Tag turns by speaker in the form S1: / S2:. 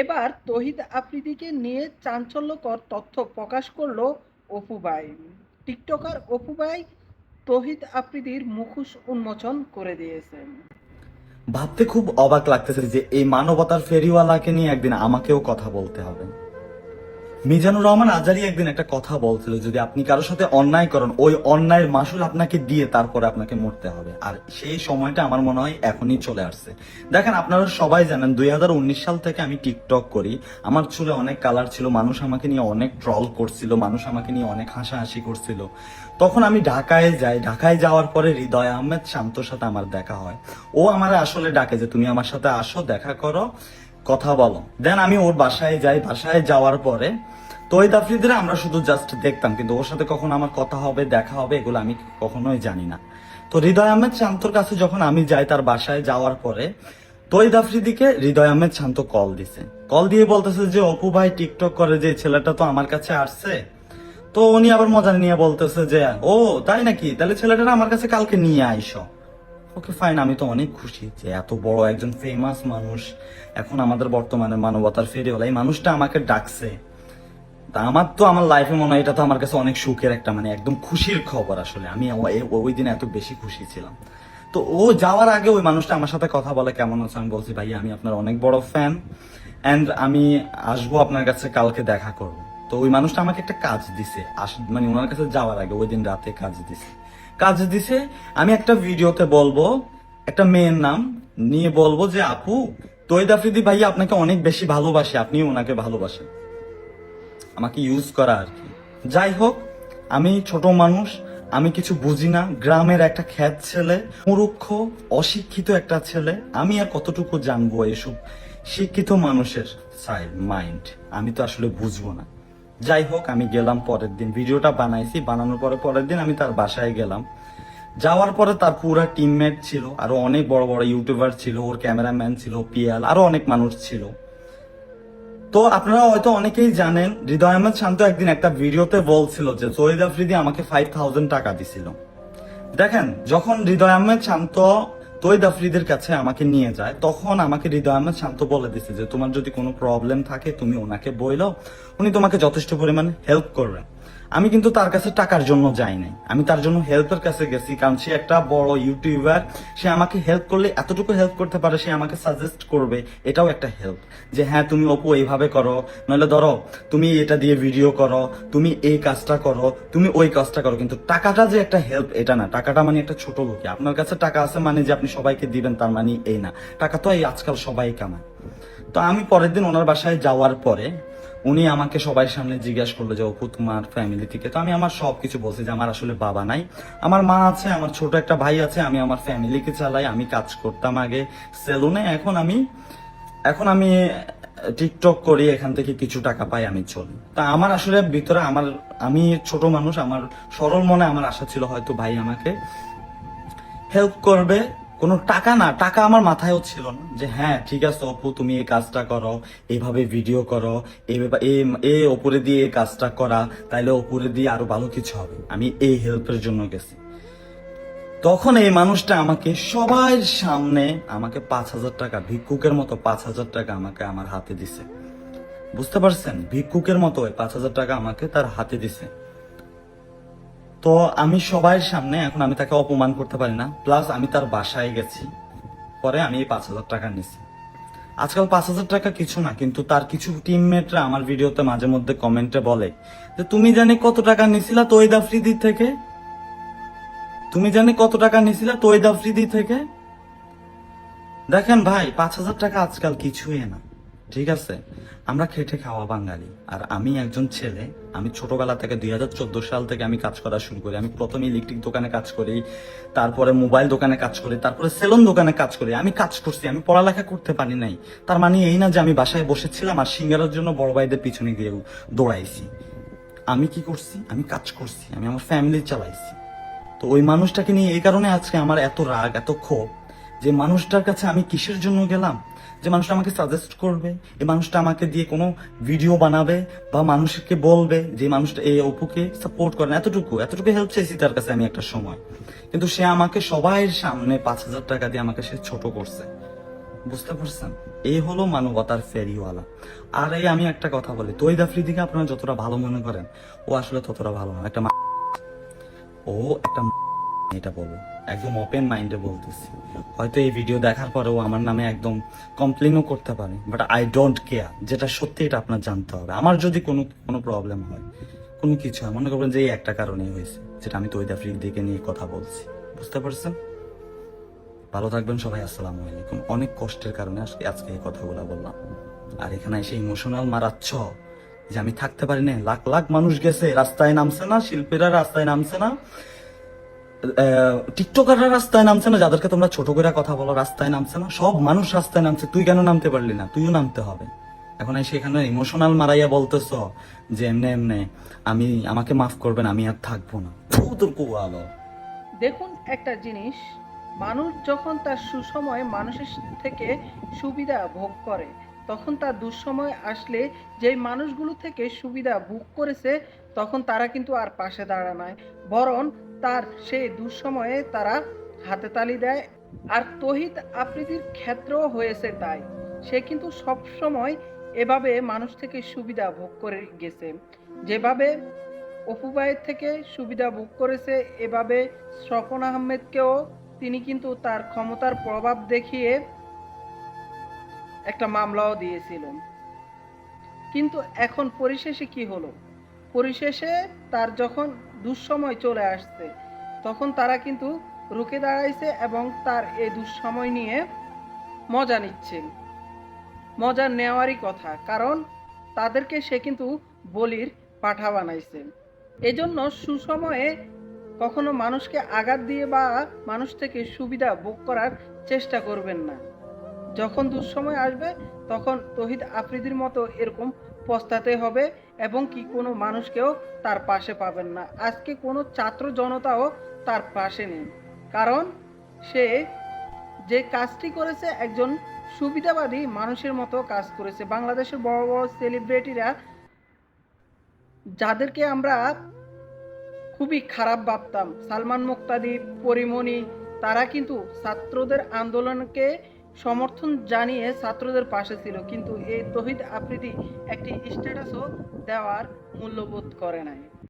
S1: এবার তহিদ আফ্রিদিকে নিয়ে চাঞ্চল্যকর তথ্য প্রকাশ করল অপুবাই। টিকটকার অপুবাই তহিদ আফ্রিদির মুখোশ উন্মোচন করে দিয়েছেন
S2: ভাবতে খুব অবাক লাগতেছে যে এই মানবতার ফেরিওয়ালাকে নিয়ে একদিন আমাকেও কথা বলতে হবে। মিজানুর রহমান আজারি একদিন একটা কথা বলছিল, যদি আপনি কারোর সাথে অন্যায় করেন, ওই অন্যায়ের মাসুল আপনাকে দিয়ে তারপরে আপনাকে মরতে হবে। আর সেই সময়টা আমার মনে হয় এখনই চলে আসছে। দেখেন, আপনারা সবাই জানেন, দুই হাজার উনিশ সাল থেকে আমি টিকটক করি। আমার চুলে অনেক কালার ছিল, মানুষ আমাকে নিয়ে অনেক ট্রল করছিল, মানুষ আমাকে নিয়ে অনেক হাসাহাসি করছিল। তখন আমি ঢাকায় যাই, ঢাকায় যাওয়ার পরে হৃদয় আহমেদ শান্তর সাথে আমার দেখা হয়। ও আমার আসলে ডাকে যে, তুমি আমার সাথে আসো, দেখা করো, কথা বলো। দেন আমি ওর বাসায় যাই, বাসায় যাওয়ার পরে তৈদ আফ্রিদিরা আমরা শুধু জাস্ট দেখতাম, কিন্তু ওর সাথে কখন আমার কথা হবে, দেখা হবে, এগুলো আমি কখনোই জানি না। তো হৃদয় আহমেদ শান্তর কাছে যখন আমি যাই তার বাসায় যাওয়ার পরে তৈদ আফ্রিদিকে হৃদয় আহমেদ শান্ত কল দিছে। কল দিয়ে বলতেছে যে, অপু ভাই টিকটক করে যে ছেলেটা তো আমার কাছে আসছে। তো উনি আবার মজা নিয়ে বলতেছে যে, ও, তাই নাকি? তাহলে ছেলেটা আমার কাছে কালকে নিয়ে আইসো। ওকে ফাইন আমি তো অনেক খুশি যে এত বড় একজন ফেমাস মানুষ। এখন আমাদের বর্তমানে মানবতার ফেরিওয়ালা। এই মানুষটা আমাকে ডাকছে। তা আমার তো আমার লাইফে মনে হয় এটা তো আমার কাছে অনেক সুখের একটা মানে একদম খুশির খবর আসলে। আমি ওই দিন এত বেশি খুশি ছিলাম। তো ও যাওয়ার আগে ওই মানুষটা আমার সাথে কথা বলে, কেমন আছে? আমি বলছি ভাই আমি আপনার অনেক বড় ফ্যান এন্ড আমি আসব আপনার কাছে কালকে দেখা করব। তো ওই মানুষটা আমাকে একটা কাজ দিছে, আস- মানে ওনার কাছে যাওয়ার আগে, ওই দিন রাতে কাজ দিছে। কাজ দিছে, আমি একটা ভিডিওতে বলব, একটা মেয়ের নাম নিয়ে বলব যে, আপু তৈদ আফ্রিদি ভাই আপনাকে অনেক বেশি ভালোবাসে আপনি ওনাকে ভালোবাসেন। আমাকে ইউজ করা আর কি। যাই হোক, আমি ছোট মানুষ, আমি কিছু বুঝি না। গ্রামের একটা খ্যাত ছেলে মুরুক্ষ অশিক্ষিত একটা ছেলে। আমি আর কতটুকু জানব এসব? শিক্ষিত মানুষের সাইড মাইন্ড আমি তো আসলে বুঝব না। যাই হোক, আমি গেলাম পরের দিন। ভিডিওটা বানাইছি, বানানোর পরে পরের দিন আমি তার বাসায় গেলাম। যাওয়ার পরে তার পুরা টিমমেট ছিল, আরও অনেক বড় বড় ইউটিউবার ছিল, ওর ক্যামেরাম্যান ছিল, পিয়াল, আরও অনেক মানুষ ছিল। তো আপনারা হয়তো অনেকেই জানেন, হৃদয় আহমেদ শান্ত একদিন একটা ভিডিওতে বলছিল যে সৈয়দ আফ্রিদি আমাকে ফাইভ থাউজেন্ড টাকা দিছিল। দেখেন, যখন হৃদয় আহমেদ শান্ত তৈদ আফ্রিদের কাছে আমাকে নিয়ে যায়, তখন আমাকে হৃদয় আহমেদ শান্ত বলে দিছে যে, তোমার যদি কোনো প্রবলেম থাকে, তুমি ওনাকে বইলো, উনি তোমাকে যথেষ্ট পরিমাণে হেল্প করবেন আমি কিন্তু তার কাছে টাকার জন্য যাই নাই। আমি তার জন্য হেল্পের কাছে গেছি, কারণ সে একটা বড় ইউটিউবার। সে আমাকে হেল্প করলে এতটুকু হেল্প করতে পারে, সে আমাকে সাজেস্ট করবে, এটাও একটা হেল্প যে হ্যাঁ তুমি অপু এইভাবে করো, নইলে ধরো, তুমি এটা দিয়ে ভিডিও করো, তুমি এই কাজটা করো, তুমি ওই কাজটা করো। কিন্তু টাকাটা যে একটা হেল্প এটা না। টাকাটা মানে একটা ছোট লোকে আপনার কাছে টাকা আছে মানে যে আপনি সবাইকে দিবেন, তার মানে এই না। টাকা তো এই আজকাল সবাই কামায়। তো আমি পরের দিন ওনার বাসায় যাওয়ার পরে উনি আমাকে সবাই সামনে জিজ্ঞাসা করল যে, অপু, তোমার ফ্যামিলি থেকে? তো আমি আমার সব কিছু বলছি যে, আমার আসলে বাবা নাই। আমার মা আছে, আমার ছোট একটা ভাই আছে, আমি আমার ফ্যামিলিকে চালাই, আমি কাজ করতাম আগে সেলুনে এখন আমি এখন আমি টিকটক করি, এখান থেকে কিছু টাকা পাই, আমি চলি। তা আমার আসলে ভিতরে আমার, আমি ছোট মানুষ, আমার সরল মনে আমার আশা ছিল হয়তো ভাই আমাকে হেল্প করবে। কোনো টাকা না, টাকা আমার মাথায়ও ছিল না যে হ্যাঁ ঠিক আছে অপু, তুমি এই কাজটা করো, এইভাবে ভিডিও করো, এই- এই ওপরে দিয়ে এই কাজটা করা, তাইলে ওপরে দিয়ে আরও ভালো কিছু হবে। আমি এই হেল্পের জন্য গেছি। তখন এই মানুষটা আমাকে, সবার সামনে আমাকে পাঁচ হাজার টাকা, ভিক্ষুকের মতো পাঁচ হাজার টাকা আমাকে আমার হাতে দিছে। বুঝতে পারছেন? ভিক্ষুকের মতো পাঁচ হাজার টাকা আমাকে তার হাতে দিছে। তো আমি সবার সামনে, এখন আমি তাকে অপমান করতে পারি না। প্লাস আমি তার বাসায় গেছি। পরে আমি এই পাঁচ হাজার টাকা নিছি আজকাল পাঁচ হাজার টাকা কিছু না, কিন্তু তার কিছু টিমমেটরা আমার ভিডিওতে মাঝে মধ্যে কমেন্টে বলে যে, তুমি জানি কত টাকা নিছিলা তৈদ আফ্রিদি থেকে? তুমি জানি কত টাকা নিছিলা তৈদ আফ্রিদি থেকে? দেখেন ভাই, পাঁচ হাজার টাকা আজকাল কিছুই না। ঠিক আছে? আমরা খেটে খাওয়া বাঙালি। আর আমি একজন ছেলে, আমি ছোটবেলা থেকে দুই হাজার চোদ্দ সাল থেকে আমি কাজ করা শুরু করি। আমি প্রথমে ইলেকট্রিক দোকানে কাজ করি, তারপরে মোবাইল দোকানে কাজ করি, তারপরে সেলুন দোকানে কাজ করি। আমি কাজ করছি, আমি পড়ালেখা করতে পারি নাই। তার মানে এই না যে আমি বাসায় বসেছিলাম আর সিঙ্গারের জন্য বড় ভাইদের পিছনে গিয়ে দৌড়াইছি। আমি কি করছি? আমি কাজ করছি, আমি আমার ফ্যামিলি চালাইছি। তো ওই মানুষটাকে নিয়ে এই কারণে আজকে আমার এত রাগ, এত ক্ষোভ যে মানুষটার কাছে আমি কিসের জন্য গেলাম? যে মানুষটা আমাকে সাজেস্ট করবে এই মানুষটা আমাকে দিয়ে কোনো ভিডিও বানাবে বা মানুষকে বলবে যে মানুষটা, এই অপুকে সাপোর্ট করে না। এতটুকু এতটুকু হেল্প চাইছি তার কাছে আমি একটা সময়। কিন্তু সে আমাকে সবাই সামনে পাঁচ হাজার টাকা দিয়ে আমাকে সে ছোট করছে। বুঝতে পারছেন? এই হলো মানবতার ফেরিওয়ালা আর এই আমি একটা কথা বলি, তৈদ আফ্রিদিকে আপনারা যতটা ভালো মনে করেন, ও আসলে ততটা ভালো না। একটা ও একটা এটা বলব। একদম ওপেন মাইন্ডে বলতেছি। হয়তো এই ভিডিও দেখার পরেও আমার নামে একদম কমপ্লেনও করতে পারে বাট আই ডোন্ট কেয়ার যেটা সত্যি এটা আপনার জানতে হবে। আমার যদি কোনো কোনো প্রবলেম হয়, কোনো কিছু হয়, মনে করবেন যে এই একটা কারণেই হয়েছে, যেটা আমি তৈদ আফ্রিদিকে নিয়ে কথা বলছি। বুঝতে পারছেন? ভালো থাকবেন সবাই, আসসালামু আলাইকুম। অনেক কষ্টের কারণে আজকে আজকে এই কথাগুলো বললাম। আর এখানে এসে ইমোশনাল মারাচ্ছ, যে আমি থাকতে পারি না লাখ লাখ মানুষ গেছে, রাস্তায় নামছে না, শিল্পীরা রাস্তায় নামছে না। টিকটকাররা রাস্তায় নামছে না, যাদেরকে তোমরা ছোট করে কথা বলো, রাস্তায় নামছে না। সব মানুষ রাস্তায় নামছে। তুই কেন নামতে পারলি না? তুইও নামতে হবে। এখন এসে এখানে ইমোশনাল মারাইয়া বলতেছ যে এমনে এমনে আমি, আমাকে মাফ করবেন, আমি আর থাকব না। তোর কুয়ালো
S1: দেখুন একটা জিনিস, মানুষ যখন তার সুসময় মানুষের থেকে সুবিধা ভোগ করে, তখন তার দুঃসময় আসলে যেই মানুষগুলো থেকে সুবিধা ভোগ করেছে, তখন তারা কিন্তু আর পাশে দাঁড়ায় বরং তার সেই দুঃসময়ে তারা হাতে তালি দেয়। আর তহিত আফ্রিদির ক্ষেত্রেও হয়েছে তাই। সে কিন্তু সব সময় এভাবে মানুষ থেকে সুবিধা ভোগ করে গেছে। যেভাবে অপুবায়ের থেকে সুবিধা ভোগ করেছে, এভাবে স্বপন আহমেদকেও তিনি কিন্তু তার ক্ষমতার প্রভাব দেখিয়ে একটা মামলাও দিয়েছিল কিন্তু এখন পরিশেষে কি হলো? পরিশেষে তার যখন দুঃসময় চলে আসছে। তখন তারা কিন্তু রুখে দাঁড়াইছে এবং তার এই দুঃসময় নিয়ে মজা নিচ্ছে। মজা নেওয়ারই কথা, কারণ তাদেরকে সে কিন্তু বলির পাঠা বানাইছে। এজন্য সুসময়ে কখনো মানুষকে আঘাত দিয়ে বা মানুষ থেকে সুবিধা ভোগ করার চেষ্টা করবেন না। যখন দুঃসময় আসবে, তখন তহিদ আফ্রিদির মতো এরকম পস্তাতে হবে এবং কি কোনো মানুষকেও তার পাশে পাবেন না। আজকে কোনো ছাত্র জনতাও তার পাশে নেই। কারণ সে যে কাজটি করেছে একজন সুবিধাবাদী মানুষের মতো কাজ করেছে। বাংলাদেশের বড় বড় সেলিব্রিটিরা যাদেরকে আমরা খুবই খারাপ ভাবতাম, সালমান মুক্তাদি, পরিমণি, তারা কিন্তু ছাত্রদের আন্দোলনকে সমর্থন জানিয়ে ছাত্রদের পাশে ছিল, কিন্তু এই তহিদ আফ্রিদি একটি স্ট্যাটাসও দেওয়ার মূল্যবোধ করে নাই।